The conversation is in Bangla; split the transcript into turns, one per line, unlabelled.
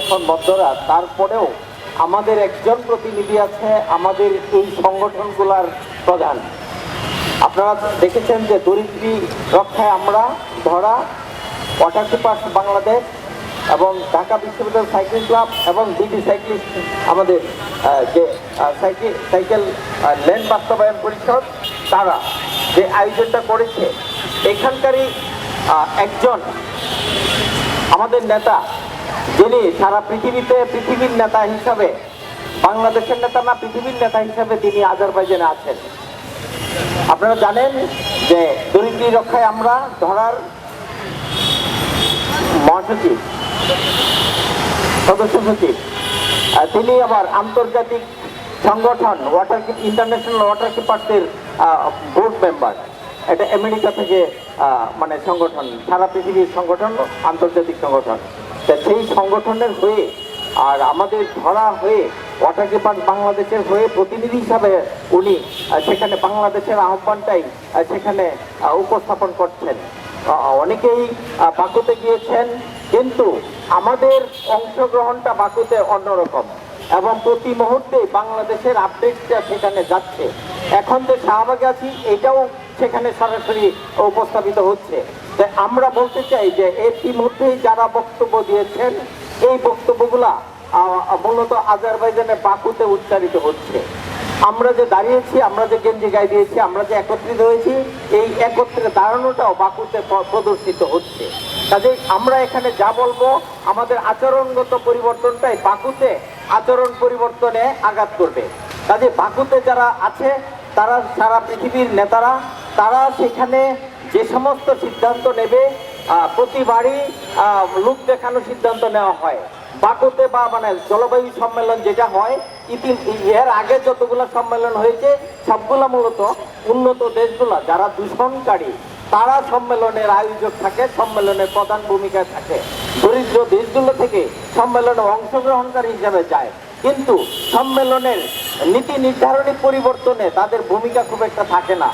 এখন মধ্যরাত তারপরেও আমাদের একজন প্রতিনিধি আছে আমাদের এই সংগঠনগুলার প্রধান। আপনারা দেখেছেন যে দরিদ্রী রক্ষায় আমরা ধরা ওয়াটার কিপার্স বাংলাদেশ এবং ঢাকা বিশ্ববিদ্যালয় সাইকেল ক্লাব এবং বিডি সাইক্লিস্ট আমাদের যে সাইকেল সাইকেল লেন বাস্তবায়ন পরিষদ, তারা যে আয়োজনটা করেছে, এখানকারই একজন আমাদের নেতা যিনি সারা পৃথিবীতে পৃথিবীর নেতা হিসাবে, বাংলাদেশের নেতা না, পৃথিবীর নেতা হিসাবে তিনি আজারবাইজানে আছেন। আপনারা জানেন যে দরিদ্রী রক্ষায় আমরা ধরার মহাসচিব, সদস্য সচিব তিনি আবার আন্তর্জাতিক সংগঠন ওয়াটার ইন্টারন্যাশনাল ওয়াটার কিপার্সের বোর্ড মেম্বার এটা আমেরিকা থেকে মানে সংগঠন, সারা পৃথিবীর সংগঠন, আন্তর্জাতিক সংগঠন। সেই সংগঠনের হয়ে আর আমাদের ধরা হয়ে ওয়াটার কিপার বাংলাদেশের হয়ে প্রতিনিধি হিসাবে উনি সেখানে বাংলাদেশের আহ্বানটাই সেখানে উপস্থাপন করছেন। অনেকেই বাকুতে গিয়েছেন, কিন্তু আমাদের অংশগ্রহণটা বাকুতে অন্যরকম এবং প্রতি মুহূর্তে বাংলাদেশের আপডেটটা সেখানে যাচ্ছে। এখন যে শাহবাগে আছি, এটাও সেখানে সরাসরি উপস্থাপিত হচ্ছে। আমরা বলতে চাই যে ইতিমধ্যেই যারা বক্তব্য দিয়েছেন, এই বক্তব্যগুলা মূলত আজারবাইজানের বাকুতে উচ্চারিত হচ্ছে। আমরা যে দাঁড়িয়েছি, আমরা যে গেঞ্জি গায়ে দিয়েছি, আমরা যে একত্রিত হয়েছি, এই একত্রে দাঁড়ানোটাও বাকুতে প্রদর্শিত হচ্ছে। কাজে আমরা এখানে যা বলব, আমাদের আচরণগত পরিবর্তনটাই বাকুতে আচরণ পরিবর্তনে আঘাত করবে। কাজে বাকুতে যারা আছে, তারা সারা পৃথিবীর নেতারা তারা সেখানে যে সমস্ত সিদ্ধান্ত নেবে প্রতিবারই লোক দেখানোর সিদ্ধান্ত নেওয়া হয়। বাকুতে বা মানে জলবায়ু সম্মেলন যেটা হয় ইতি এর আগে যতগুলো সম্মেলন হয়েছে, সবগুলো মূলত উন্নত দেশগুলো, যারা দূষণকারী, তারা সম্মেলনের আয়োজক থাকে, সম্মেলনের প্রধান ভূমিকায় থাকে। দরিদ্র দেশগুলো থেকে সম্মেলনে অংশগ্রহণকারী হিসাবে যায়। কিন্তু সম্মেলনের নীতি নির্ধারণী পরিবর্তনে তাদের ভূমিকা খুব একটা থাকে না।